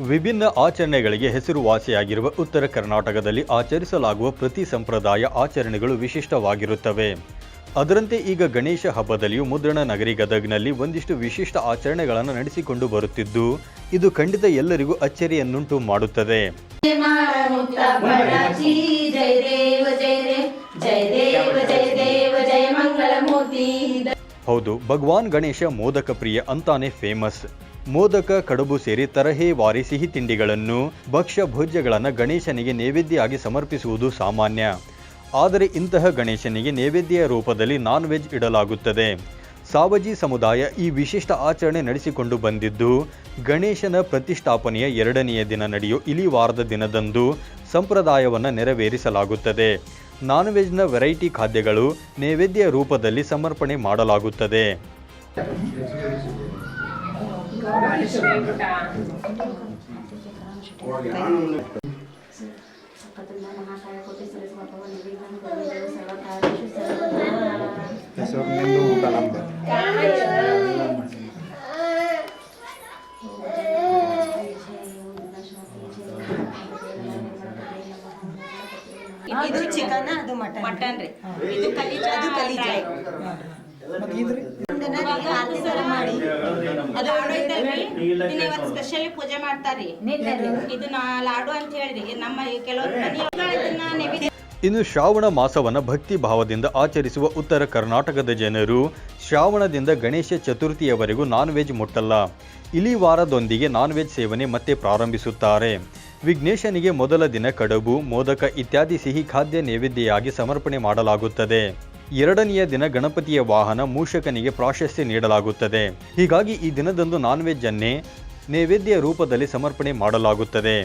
ವಿಭಿನ್ನ ಆಚರಣೆಗಳಿಗೆ ಹೆಸರುವಾಸಿಯಾಗಿರುವ ಉತ್ತರ ಕರ್ನಾಟಕದಲ್ಲಿ ಆಚರಿಸಲಾಗುವ ಪ್ರತಿ ಸಂಪ್ರದಾಯ ಆಚರಣೆಗಳು ವಿಶಿಷ್ಟವಾಗಿರುತ್ತವೆ. ಅದರಂತೆ ಈಗ ಗಣೇಶ ಹಬ್ಬದಲ್ಲಿಯೂ ಮುದ್ರಣ ನಗರಿ ಗದಗ್ನಲ್ಲಿ ಒಂದಿಷ್ಟು ವಿಶಿಷ್ಟ ಆಚರಣೆಗಳನ್ನು ನಡೆಸಿಕೊಂಡು ಬರುತ್ತಿದ್ದು, ಇದು ಖಂಡಿತ ಎಲ್ಲರಿಗೂ ಅಚ್ಚರಿಯನ್ನುಂಟು ಮಾಡುತ್ತದೆ. ಹೌದು, ಭಗವಾನ್ ಗಣೇಶ ಮೋದಕ ಪ್ರಿಯ ಅಂತಾನೆ ಫೇಮಸ್ ಮೋದಕ, ಕಡುಬು ಸೇರಿ ತರಹೇವಾರಿ ಸಿಹಿ ತಿಂಡಿಗಳನ್ನು ಭಕ್ಷ್ಯ ಭೋಜ್ಯಗಳನ್ನು ಗಣೇಶನಿಗೆ ನೈವೇದ್ಯವಾಗಿ ಸಮರ್ಪಿಸುವುದು ಸಾಮಾನ್ಯ. ಆದರೆ ಇಂತಹ ಗಣೇಶನಿಗೆ ನೈವೇದ್ಯ ರೂಪದಲ್ಲಿ ನಾನ್ ವೆಜ್ ಇಡಲಾಗುತ್ತದೆ. ಸಾವಜಿ ಸಮುದಾಯ ಈ ವಿಶಿಷ್ಟ ಆಚರಣೆ ನಡೆಸಿಕೊಂಡು ಬಂದಿದ್ದು, ಗಣೇಶನ ಪ್ರತಿಷ್ಠಾಪನೆಯ ಎರಡನೆಯ ದಿನ ಇಲಿ ಇಲಿವಾರದ ದಿನದಂದು ಸಂಪ್ರದಾಯವನ್ನು ನೆರವೇರಿಸಲಾಗುತ್ತದೆ. ನಾನ್ ವೆಜ್ನ ವೆರೈಟಿ ಖಾದ್ಯಗಳು ನೈವೇದ್ಯ ರೂಪದಲ್ಲಿ ಸಮರ್ಪಣೆ ಮಾಡಲಾಗುತ್ತದೆ. ಇದು ಚಿಕನ್ ಅದು ಮಟನ್. ಮಟನ್ ರೀ. ಇದು ಕಲಿಜ ಅದು ಕಲೀಜ ಮಾಡಿ. ಅದು ಲಾಡು ಐತಲ್ರಿ? ಇದನ್ನ ಇವತ್ತು ಸ್ಪೆಷಲಿ ಪೂಜೆ ಮಾಡ್ತಾರ್ರಿ. ಇದು ನಾ ಲಾಡು ಅಂತ ಹೇಳ್ರಿ ನಮ್ಮ ಕೆಲವರು ಮನೆಯೊಳಗ ಇದನ್ನ ನೈವೇದ್ಯ ಇನ್ನು ಶ್ರಾವಣ ಮಾಸವನ್ನು ಭಕ್ತಿ ಭಾವದಿಂದ ಆಚರಿಸುವ ಉತ್ತರ ಕರ್ನಾಟಕದ ಜನರು ಶ್ರಾವಣದಿಂದ ಗಣೇಶ ಚತುರ್ಥಿಯವರೆಗೂ ನಾನ್ ವೆಜ್ ಮುಟ್ಟಲ್ಲ. ಇಲಿವಾರದೊಂದಿಗೆ ನಾನ್ ವೆಜ್ ಸೇವನೆ ಮತ್ತೆ ಪ್ರಾರಂಭಿಸುತ್ತಾರೆ. ವಿಘ್ನೇಶನಿಗೆ ಮೊದಲ ದಿನ ಕಡಬು, ಮೋದಕ ಇತ್ಯಾದಿ ಸಿಹಿ ಖಾದ್ಯ ನೈವೇದ್ಯೆಯಾಗಿ ಸಮರ್ಪಣೆ ಮಾಡಲಾಗುತ್ತದೆ. ಎರಡನೆಯ ದಿನ ಗಣಪತಿಯ ವಾಹನ ಮೂಷಕನಿಗೆ ಪ್ರಾಶಸ್ತ್ಯ ನೀಡಲಾಗುತ್ತದೆ. ಹೀಗಾಗಿ ಈ ದಿನದಂದು ನಾನ್ ವೆಜ್ ಅನ್ನೇ ನೈವೇದ್ಯ ರೂಪದಲ್ಲಿ ಸಮರ್ಪಣೆ ಮಾಡಲಾಗುತ್ತದೆ.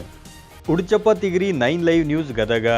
Uduchappa Tigiri nine live news Gadag